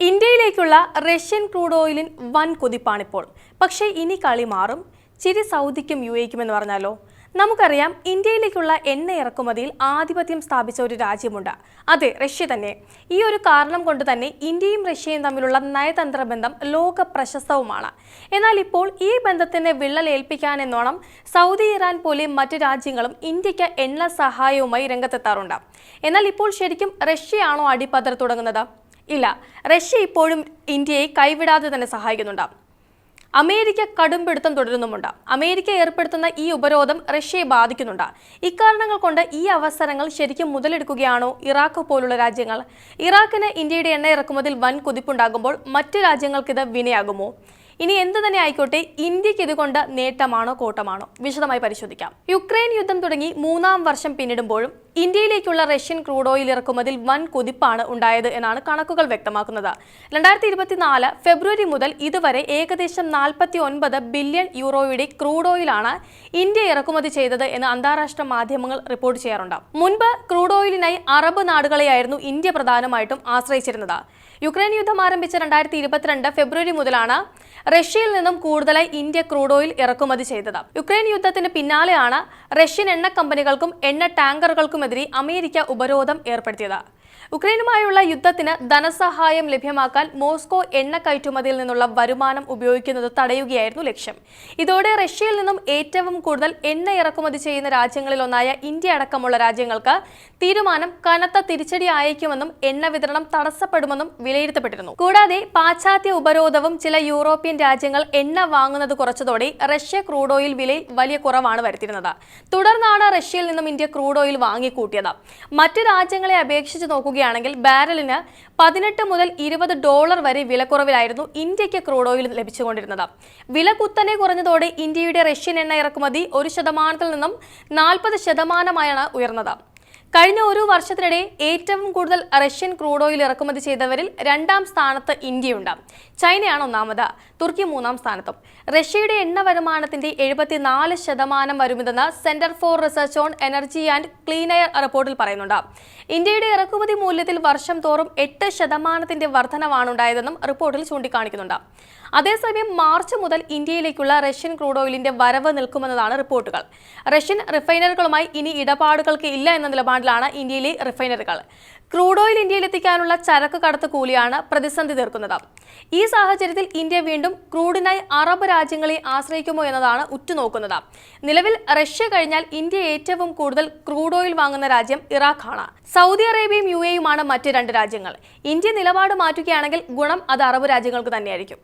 ഇന്ത്യയിലേക്കുള്ള Russian crude ഓയിലിൻ വൻ കുതിപ്പാണിപ്പോൾ. പക്ഷേ ഇനി കളി മാറും. ചിരി സൗദിക്കും യു എക്കും എന്ന് പറഞ്ഞാലോ? നമുക്കറിയാം ഇന്ത്യയിലേക്കുള്ള എണ്ണ ഇറക്കുമതിയിൽ ആധിപത്യം സ്ഥാപിച്ച ഒരു രാജ്യമുണ്ട്. അതെ റഷ്യ തന്നെ. ഈ ഒരു കാരണം കൊണ്ട് തന്നെ ഇന്ത്യയും റഷ്യയും തമ്മിലുള്ള നയതന്ത്ര ബന്ധം ലോക പ്രശസ്തവുമാണ്. എന്നാൽ ഇപ്പോൾ ഈ ബന്ധത്തിന് വിള്ളൽ ഏൽപ്പിക്കാനെന്നോണം സൗദി ഇറാൻ പോലെ മറ്റു രാജ്യങ്ങളും ഇന്ത്യയ്ക്ക് എണ്ണ സഹായവുമായി രംഗത്തെത്താറുണ്ട്. എന്നാൽ ഇപ്പോൾ ശരിക്കും റഷ്യയാണോ അടിപ്പതർ തുടങ്ങുന്നത്? ഇല്ല. റഷ്യ ഇപ്പോഴും ഇന്ത്യയെ കൈവിടാതെ തന്നെ സഹായിക്കുന്നുണ്ട്. അമേരിക്ക കടുംപിടുത്തം തുടരുന്നുമുണ്ട്. അമേരിക്ക ഏർപ്പെടുത്തുന്ന ഈ ഉപരോധം റഷ്യയെ ബാധിക്കുന്നുണ്ട്. ഇക്കാരണങ്ങൾ കൊണ്ട് ഈ അവസരങ്ങൾ ശരിക്കും മുതലെടുക്കുകയാണോ ഇറാഖ് പോലുള്ള രാജ്യങ്ങൾ? ഇറാഖിന് ഇന്ത്യയുടെ എണ്ണ ഇറക്കുമതിൽ വൻ കുതിപ്പുണ്ടാകുമ്പോൾ മറ്റു രാജ്യങ്ങൾക്കിത് വിനയാകുമോ? ഇനി എന്ത് തന്നെ ആയിക്കോട്ടെ ഇന്ത്യയ്ക്ക് ഇതുകൊണ്ട് നേട്ടമാണോ കോട്ടമാണോ? വിശദമായി പരിശോധിക്കാം. യുക്രൈൻ യുദ്ധം തുടങ്ങി മൂന്നാം വർഷം പിന്നിടുമ്പോഴും ഇന്ത്യയിലേക്കുള്ള റഷ്യൻ ക്രൂഡ് ഓയിൽ ഇറക്കുമതിൽ വൻ കുതിപ്പാണ് ഉണ്ടായത് എന്നാണ് കണക്കുകൾ വ്യക്തമാക്കുന്നത്. രണ്ടായിരത്തി ഇരുപത്തിനാല് ഫെബ്രുവരി മുതൽ ഇതുവരെ ഏകദേശം നാൽപ്പത്തി ഒൻപത് ബില്യൺ യൂറോയുടെ ക്രൂഡ് ഓയിലാണ് ഇന്ത്യ ഇറക്കുമതി ചെയ്തത് എന്ന് അന്താരാഷ്ട്ര മാധ്യമങ്ങൾ റിപ്പോർട്ട് ചെയ്യാറുണ്ട്. മുൻപ് ക്രൂഡ് ഓയിലിനായി അറബ് നാടുകളെയായിരുന്നു ഇന്ത്യ പ്രധാനമായിട്ടും ആശ്രയിച്ചിരുന്നത്. യുക്രൈൻ യുദ്ധം ആരംഭിച്ച രണ്ടായിരത്തി ഇരുപത്തിരണ്ട് ഫെബ്രുവരി മുതലാണ് റഷ്യയിൽ നിന്നും കൂടുതലായി ഇന്ത്യ ക്രൂഡ് ഓയിൽ ഇറക്കുമതി ചെയ്തത്. യുക്രൈൻ യുദ്ധത്തിന് പിന്നാലെയാണ് റഷ്യൻ എണ്ണ കമ്പനികൾക്കും എണ്ണ ടാങ്കറുകൾക്കുമെതിരെ അമേരിക്ക ഉപരോധം ഏർപ്പെടുത്തിയത്. യുക്രൈനുമായുള്ള യുദ്ധത്തിന് ധനസഹായം ലഭ്യമാക്കാൻ മോസ്കോ എണ്ണ കയറ്റുമതിയിൽ നിന്നുള്ള വരുമാനം ഉപയോഗിക്കുന്നത് തടയുകയായിരുന്നു ലക്ഷ്യം. ഇതോടെ റഷ്യയിൽ നിന്നും ഏറ്റവും കൂടുതൽ എണ്ണ ഇറക്കുമതി ചെയ്യുന്ന രാജ്യങ്ങളിലൊന്നായ ഇന്ത്യ അടക്കമുള്ള രാജ്യങ്ങൾക്ക് തീരുമാനം കനത്ത തിരിച്ചടി അയക്കുമെന്നും എണ്ണ വിതരണം തടസ്സപ്പെടുമെന്നും വിലയിരുത്തപ്പെട്ടിരുന്നു. കൂടാതെ പാശ്ചാത്യ ഉപരോധവും ചില യൂറോപ്യൻ രാജ്യങ്ങൾ എണ്ണ വാങ്ങുന്നത് കുറച്ചതോടെ റഷ്യ ക്രൂഡ് ഓയിൽ വിലയിൽ വലിയ കുറവാണ് വരുത്തിയിരുന്നത്. തുടർന്നാണ് റഷ്യയിൽ നിന്നും ഇന്ത്യ ക്രൂഡ് ഓയിൽ വാങ്ങിക്കൂട്ടിയത്. മറ്റു രാജ്യങ്ങളെ അപേക്ഷിച്ച് നോക്കുകയാണെങ്കിൽ ബാരലിന് പതിനെട്ട് മുതൽ ഇരുപത് ഡോളർ വരെ വിലക്കുറവിലായിരുന്നു ഇന്ത്യയ്ക്ക് ക്രൂഡ് ഓയിൽ ലഭിച്ചുകൊണ്ടിരുന്നത്. വില കുത്തനെ കുറഞ്ഞതോടെ ഇന്ത്യയുടെ റഷ്യൻ എണ്ണ ഇറക്കുമതി ഒരു ശതമാനത്തിൽ നിന്നും നാൽപ്പത് ശതമാനമായാണ് ഉയർന്നത്. കഴിഞ്ഞ ഒരു വർഷത്തിനിടെ ഏറ്റവും കൂടുതൽ റഷ്യൻ ക്രൂഡ് ഓയിൽ ഇറക്കുമതി ചെയ്തവരിൽ രണ്ടാം സ്ഥാനത്ത് ഇന്ത്യയുണ്ട്. ചൈനയാണ് ഒന്നാമത്. തുർക്കി മൂന്നാം സ്ഥാനത്തും. റഷ്യയുടെ എണ്ണ വരുമാനത്തിന്റെ എഴുപത്തിനാല് ശതമാനം വരുമെന്ന് Centre for Research on Energy and Clean Air റിപ്പോർട്ടിൽ പറയുന്നുണ്ട്. ഇന്ത്യയുടെ ഇറക്കുമതി മൂല്യത്തിൽ വർഷം തോറും എട്ട് ശതമാനത്തിന്റെ വർധനവാണുണ്ടായതെന്നും റിപ്പോർട്ടിൽ ചൂണ്ടിക്കാണിക്കുന്നുണ്ട്. അതേസമയം മാർച്ച് മുതൽ ഇന്ത്യയിലേക്കുള്ള റഷ്യൻ ക്രൂഡ് ഓയിലിന്റെ വരവ് നിൽക്കുമെന്നതാണ് റിപ്പോർട്ടുകൾ. റഷ്യൻ റിഫൈനറുകളുമായി ഇനി ഇടപാടുകൾക്ക് ഇല്ല എന്ന നിലപാടിലാണ് ഇന്ത്യയിലെ റിഫൈനറുകൾ. ക്രൂഡ് ഓയിൽ ഇന്ത്യയിലെത്തിക്കാനുള്ള ചരക്ക് കടത്ത് കൂലിയാണ് പ്രതിസന്ധി തീർക്കുന്നത്. ഈ സാഹചര്യത്തിൽ ഇന്ത്യ വീണ്ടും ക്രൂഡിനായി അറബ് രാജ്യങ്ങളെ ആശ്രയിക്കുമോ എന്നതാണ് ഉറ്റുനോക്കുന്നത്. നിലവിൽ റഷ്യ കഴിഞ്ഞാൽ ഇന്ത്യ ഏറ്റവും കൂടുതൽ ക്രൂഡ് ഓയിൽ വാങ്ങുന്ന രാജ്യം ഇറാഖാണ്. സൗദി അറേബ്യയും യു എയുമാണ് മറ്റ് രണ്ട് രാജ്യങ്ങൾ. ഇന്ത്യ നിലപാട് മാറ്റുകയാണെങ്കിൽ ഗുണം അത് അറബ് രാജ്യങ്ങൾക്ക് തന്നെയായിരിക്കും.